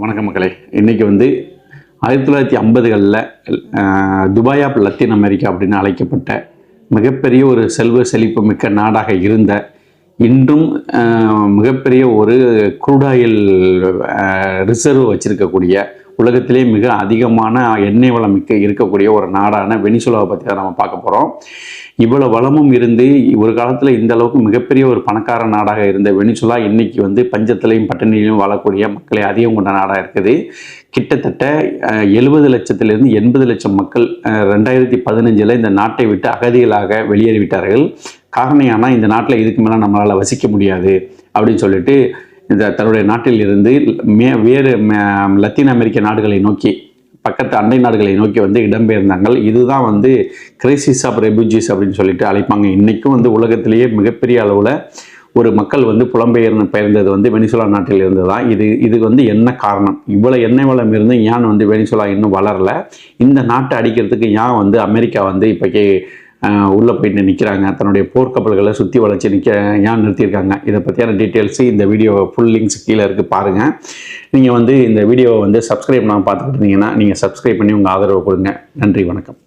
வணக்க மக்களே. இன்றைக்கி வந்து ஆயிரத்தி தொள்ளாயிரத்தி ஐம்பதுகளில் துபாய் ஆப் லத்தீன் அமெரிக்கா அப்படின்னு அழைக்கப்பட்ட மிகப்பெரிய ஒரு செல்வ செழிப்பு மிக்க நாடாக இருந்த இன்றும் மிகப்பெரிய ஒரு குரூடாயில் ரிசர்வ் வச்சுருக்கக்கூடிய உலகத்திலே மிக அதிகமான எண்ணெய் வளம் மிக்க இருக்கக்கூடிய ஒரு நாடான வெனிசுலாவை பற்றி தான் நம்ம பார்க்க போகிறோம் இவ்வளோ வளமும் இருந்து ஒரு காலத்தில் இந்த அளவுக்கு மிகப்பெரிய ஒரு பணக்கார நாடாக இருந்த வெனிசுலா இன்னைக்கு வந்து பஞ்சத்திலையும் பட்டினியிலும் வாழக்கூடிய மக்களை அதிகம் கொண்ட நாடாக இருக்குது. கிட்டத்தட்ட எழுபது லட்சத்திலிருந்து எண்பது லட்சம் மக்கள் ரெண்டாயிரத்தி பதினஞ்சில் இந்த நாட்டை விட்டு அகதிகளாக வெளியேறிவிட்டார்கள். காரணம் ஆனால் இந்த நாட்டில் இதுக்கு மேலே நம்மளால் வசிக்க முடியாது அப்படின்னு சொல்லிட்டு தன்னுடைய நாட்டில் இருந்து மே வேறு லத்தீன் அமெரிக்க நாடுகளை நோக்கி பக்கத்து அண்டை நாடுகளை நோக்கி வந்து இடம்பெயர்ந்தாங்கள் இதுதான் வந்து கிரைசிஸ் ஆஃப் ரெப்யூஜிஸ் அப்படின்னு சொல்லிட்டு அழைப்பாங்க. இன்றைக்கும் வந்து உலகத்திலேயே மிகப்பெரிய அளவில் ஒரு மக்கள் வந்து புலம்பெயர்ந்து பெயர்ந்தது வந்து வெனிசுலா நாட்டில் இருந்து தான் இது இதுக்கு வந்து என்ன காரணம்? இவ்வளோ எண்ணெய் வளம் இருந்து ஏன் வந்து வெனிசுலா இன்னும் வளரல? இந்த நாட்டை அடிக்கிறதுக்கு ஏன் வந்து அமெரிக்கா வந்து இப்போக்கி உள்ளே போயிட்டு நிற்கிறாங்க தன்னுடைய போர்க்கப்பல்களை சுற்றி வளைச்சி நிற்க ஏன் நிறுத்தியிருக்காங்க? இதை பற்றியான டீட்டெயில்ஸு இந்த வீடியோ ஃபுல் லிங்க்ஸ் கீழே இருக்குது பாருங்கள் நீங்கள் வந்து இந்த வீடியோவை வந்து சப்ஸ்கிரைப் நான் பார்த்துக்கிட்டு இருந்தீங்கன்னா நீங்கள் சப்ஸ்கிரைப் பண்ணி உங்கள் ஆதரவு கொடுங்க. நன்றி வணக்கம்.